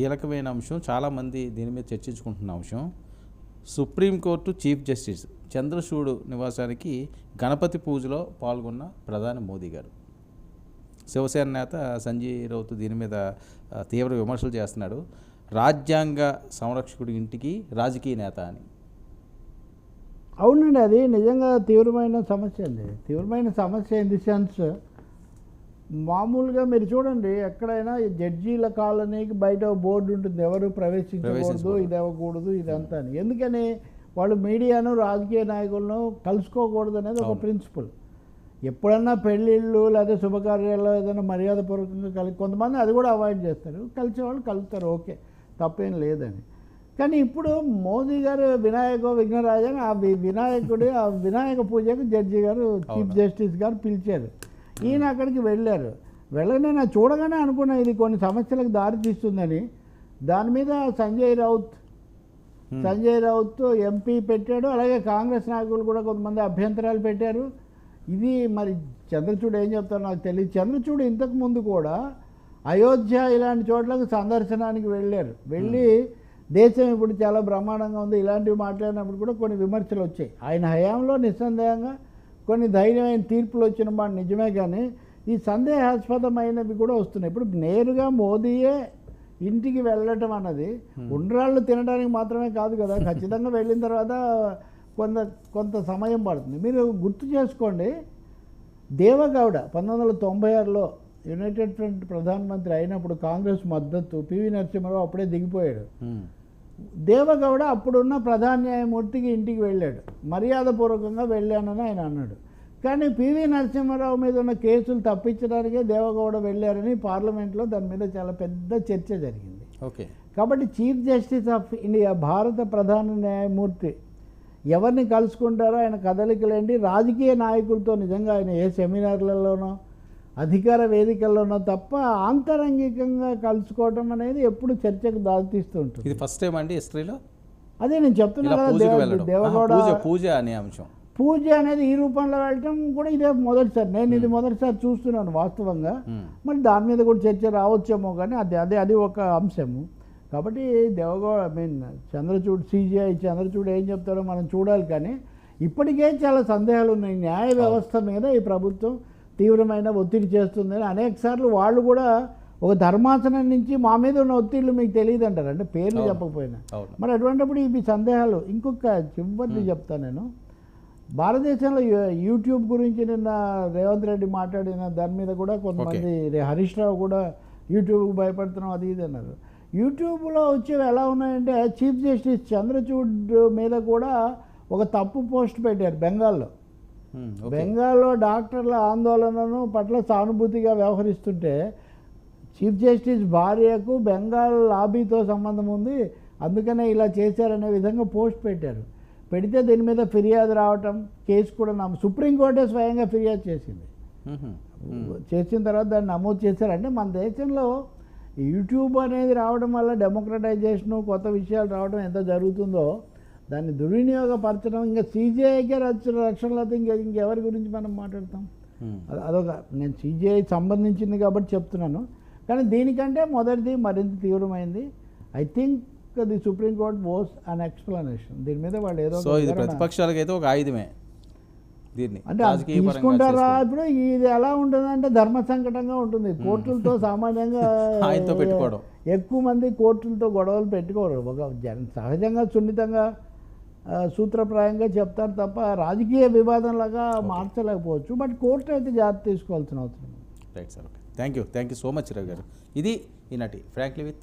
కీలకమైన అంశం చాలామంది దీని మీద చర్చించుకుంటున్న అంశం. సుప్రీంకోర్టు చీఫ్ జస్టిస్ చంద్రచూడు నివాసానికి గణపతి పూజలో పాల్గొన్న ప్రధాని మోదీ గారు. శివసేన నేత సంజయ్ రౌత్ దీని మీద తీవ్ర విమర్శలు చేస్తున్నాడు. రాజ్యాంగ సంరక్షకుడి ఇంటికి రాజకీయ నేత అని. అవునండి అది నిజంగా తీవ్రమైన సమస్య అండి. తీవ్రమైన సమస్య ఇన్ ది సెన్స్ మామూలుగా మీరు చూడండి ఎక్కడైనా జడ్జీల కాలనీకి బయట బోర్డు ఉంటుంది ఎవరు ప్రవేశించకూడదు. ఇది అవ్వకూడదు ఇదంతా అని ఎందుకని వాళ్ళు మీడియాను రాజకీయ నాయకులను కలుసుకోకూడదు అనేది ఒక. ప్రిన్సిపల్ ఎప్పుడన్నా పెళ్ళిళ్ళు లేదా శుభకార్యాల్లో ఏదైనా మర్యాదపూర్వకంగా కలిసి కొంతమంది అది కూడా అవాయిడ్ చేస్తారు కలిసే వాళ్ళు కలుస్తారు ఓకే తప్పేం లేదని కానీ ఇప్పుడు మోదీ గారు వినాయక విఘ్నరాజ అని ఆ వినాయకుడి ఆ వినాయక పూజకు జడ్జి గారు చీఫ్. జస్టిస్ గారు పిలిచారు ఈయన అక్కడికి వెళ్ళారు. వెళ్ళగానే నా చూడగానే అనుకున్నా ఇది కొన్ని సమస్యలకు దారి తీస్తుందని. దాని మీద సంజయ్ రౌత్. సంజయ్ రౌత్ ఎంపీ పెట్టాడు. అలాగే కాంగ్రెస్ నాయకులు కూడా కొంతమంది అభ్యంతరాలు పెట్టారు. ఇది మరి చంద్రచూడ్ ఏం చెప్తారో నాకు తెలియదు చంద్రచూడ్ ఇంతకు ముందు కూడా అయోధ్య ఇలాంటి చోట్లకు సందర్శనానికి వెళ్ళారు. వెళ్ళి దేశం ఇప్పుడు చాలా బ్రహ్మాండంగా ఉంది. ఇలాంటివి మాట్లాడినప్పుడు కూడా కొన్ని విమర్శలు వచ్చాయి. ఆయన హయాంలో నిస్సందేహంగా కొన్ని ధైర్యమైన తీర్పులు వచ్చిన మాట నిజమే కానీ ఈ సందేహాస్పదమైనవి కూడా వస్తున్నాయి. ఇప్పుడు నేరుగా మోదీయే ఇంటికి వెళ్ళటం అన్నది ఉండ్రాళ్ళు తినడానికి మాత్రమే కాదు కదా ఖచ్చితంగా వెళ్ళిన తర్వాత కొంత కొంత సమయం పడుతుంది. మీరు గుర్తు చేసుకోండి దేవగౌడ పంతొమ్మిది వందల తొంభై ఆరులో యునైటెడ్ ఫ్రంట్ ప్రధానమంత్రి అయినప్పుడు కాంగ్రెస్ మద్దతు పివి నరసింహారావు అప్పుడే దిగిపోయాడు. దేవగౌడ అప్పుడున్న ప్రధాన న్యాయమూర్తికి ఇంటికి వెళ్ళాడు. మర్యాదపూర్వకంగా వెళ్ళానని ఆయన అన్నాడు. కానీ పివి నరసింహారావు మీద ఉన్న కేసులు తప్పించడానికే దేవగౌడ వెళ్ళారని పార్లమెంట్లో దాని మీద చాలా పెద్ద చర్చ జరిగింది. ఓకే. కాబట్టి చీఫ్ జస్టిస్ ఆఫ్ ఇండియా భారత ప్రధాన న్యాయమూర్తి ఎవరిని కలుసుకుంటారో ఆయన కదలికలేంటి రాజకీయ నాయకులతో నిజంగా ఆయన ఏ సెమినార్లలోనో అధికార వేదికల్లోనో తప్ప ఆంతరంగికంగా కలుసుకోవటం అనేది ఎప్పుడు చర్చకు దారితీస్తూ ఉంటుంది. ఇది ఫస్ట్ టైం అండి హిస్టరీలో? అదే నేను చెప్తున్నా ఇలా కదా పూజకి దేవ- వెళ్ళడం. ఆహా, దేవగౌడ పూజ అనే అంశం. పూజ అనేది ఈ రూపంలో వెళ్ళటం కూడా ఇదే మొదటిసారి. నేను ఇది మొదటిసారి చూస్తున్నాను వాస్తవంగా. మరి దాని మీద కూడా చర్చ రావచ్చేమో కానీ అది అదే అది ఒక అంశము. కాబట్టి Deve Gowda I mean Chandrachud CJI Chandrachud ఏం చెప్తారో మనం చూడాలి కానీ ఇప్పటికే చాలా సందేహాలు ఉన్నాయి. న్యాయ వ్యవస్థ మీద ఈ ప్రభుత్వం తీవ్రమైన ఒత్తిడి చేస్తుందని అనేక సార్లు వాళ్ళు కూడా ఒక ధర్మాసనం నుంచి మా మీద ఉన్న ఒత్తిళ్ళు మీకు తెలియదు అంటారు అంటే పేర్లు. చెప్పకపోయినా. మరి అటువంటిప్పుడు ఇవి సందేహాలు. ఇంకొక చివరిని చెప్తాను నేను. భారతదేశంలో యూట్యూబ్ గురించి నిన్న రేవంత్ రెడ్డి మాట్లాడిన దాని మీద కూడా కొంతమంది హరీష్ రావు కూడా యూట్యూబ్కి భయపడుతున్నాం అది ఇది అన్నారు. యూట్యూబ్లో వచ్చేవి ఎలా ఉన్నాయంటే చీఫ్ జస్టిస్ చంద్రచూడ్ మీద కూడా ఒక తప్పు పోస్ట్ పెట్టారు బెంగాల్లో. బెంగాల్లో డాక్టర్ల ఆందోళనను పట్ల సానుభూతిగా వ్యవహరిస్తుంటే చీఫ్ జస్టిస్ భార్యకు బెంగాల్ లాబీతో సంబంధం ఉంది అందుకనే ఇలా చేశారనే విధంగా పోస్ట్ పెట్టారు. పెడితే దీని మీద ఫిర్యాదు రావటం కేసు కూడా నమ్మ సుప్రీంకోర్టే స్వయంగా ఫిర్యాదు చేసింది. ఉహుం. చేసిన తర్వాత దాన్ని నమోదు చేశారు. అంటే మన దేశంలో యూట్యూబ్ అనేది రావడం వల్ల డెమోక్రటైజేషను కొత్త విషయాలు రావడం ఎంత జరుగుతుందో దాన్ని దుర్వినియోగపరచడం ఇంకా సీజేఐకే రక్షణ రక్షణ లేకపోతే ఇంకా ఇంకెవరి గురించి మనం మాట్లాడతాం? అదొక నేను సీజీఐ సంబంధించింది కాబట్టి చెప్తున్నాను. కానీ దీనికంటే మొదటిది మరింత తీవ్రమైంది. I think the supreme court was an explanation. దీని మీద వాళ్ళు ఏదో ఇది ప్రతిపక్షాలకైతే ఒక ఆయుధమే దీన్ని. అంటే తీసుకుంటారా. ఇప్పుడు ఇది ఎలా ఉంటుందంటే ధర్మ సంకటంగా ఉంటుంది. కోర్టులతో సామాన్యంగా ఆయనతో పెట్టుకోవడం. ఎక్కువ మంది కోర్టులతో గొడవలు పెట్టుకోరు. ఒక జన సహజంగా సున్నితంగా సూత్రప్రాయంగా చెప్తారు తప్ప రాజకీయ వివాదంలాగా మార్చలేకపోవచ్చు. బట్ కోర్టు అయితే జాగ్రత్త తీసుకోవాల్సిన అవసరం. Right sir okay thank you thank you so much Ravi గారు. ఇది ఈనాటి ఫ్రాంక్లీ విత్